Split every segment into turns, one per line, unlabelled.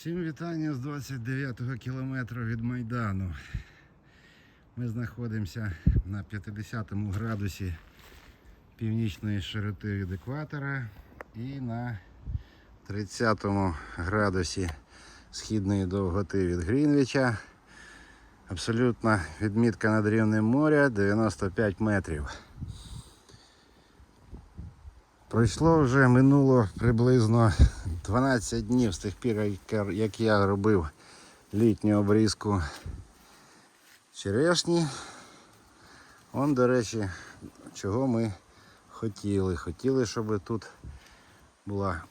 Всім вітання з 29-го кілометру від Майдану. Ми знаходимося на 50 градусі північної широти від екватора і на 30 градусі східної довготи від Грінвіча. Абсолютна відмітка над рівнем моря 95 метрів. Пройшло вже минуло приблизно 12 днів з тих пір, як- я робив літню обрізку черешні. Он, до речі, чого ми хотіли. Хотіли, щоб тут була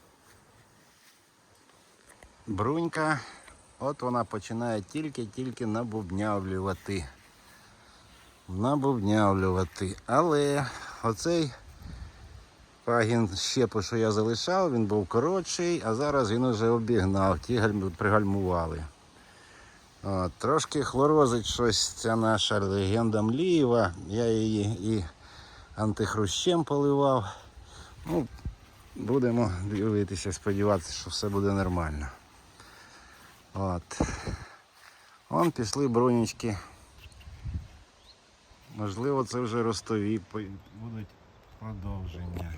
брунька. От вона починає тільки-тільки набубнявлювати. Набубнявлювати. Але оцей Пагін щепу, що я залишав, він був коротший, а зараз він уже обігнав, ті пригальмували. От, трошки хлорозить щось ця наша легенда Млієва. Я її і антихрущем поливав. Ну, будемо дивитися, сподіватися, що все буде нормально. От. Вон пішли бронічки. Можливо, це вже ростові будуть продовження.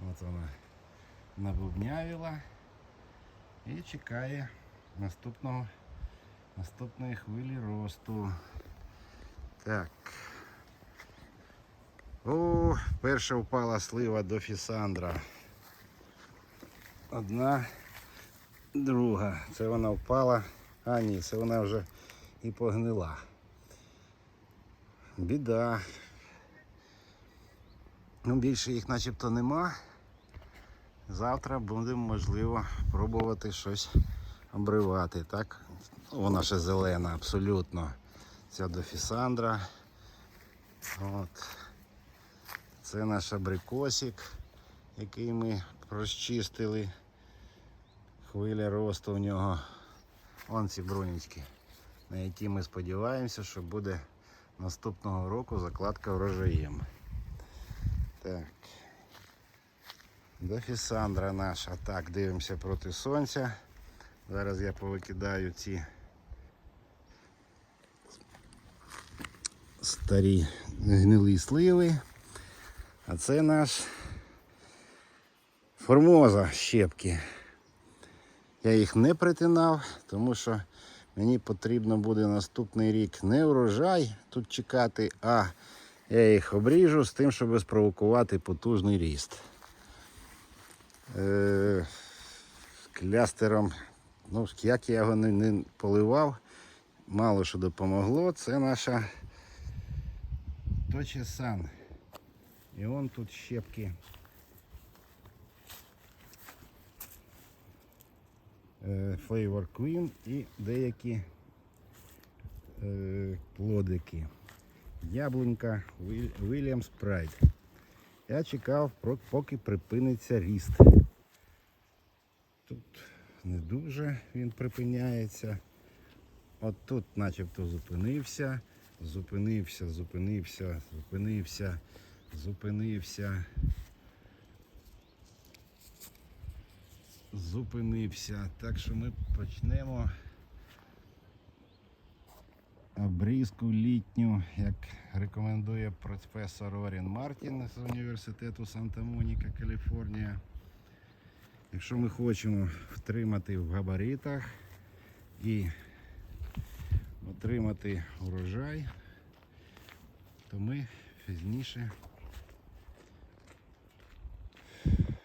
О, от вона набубнявіла і чекає наступного, наступної хвилі росту. Так. О, перша впала слива до Фісандра. Одна, друга. Це вона впала. А ні, це вона вже і погнила. Біда. Ну, більше їх начебто нема. Завтра будемо, можливо, пробувати щось обривати. Так? Вона ще зелена, абсолютно. Ця до Фісандра. От. Це наш абрикосик, який ми розчистили. Хвиля росту у нього. Вон ці бронічки, на які ми сподіваємося, що буде наступного року закладка врожаєм. Так. Дофісандра наша. Так, дивимося проти сонця. Зараз я повикидаю ці старі гнилі сливи. А це наш формоза щепки. Я їх не притинав, тому що мені потрібно буде наступний рік не урожай тут чекати, а я їх обріжу з тим, щоб спровокувати потужний ріст. Е, клястером, ну, як я його не, не поливав, мало що допомогло. Це наша Точесан. І он тут щепки. е, Flavor Queen і деякі е, плодики. Яблунька Williams Pride. Я чекав, поки припиниться ріст. Тут не дуже він припиняється. От тут начебто зупинився, зупинився, зупинився, зупинився, зупинився. Зупинився. Так що ми почнемо обрізку літню, як рекомендує професор Орін Мартін з університету Санта-Моніка, Каліфорнія. Якщо ми хочемо втримати в габаритах і отримати урожай, то ми пізніше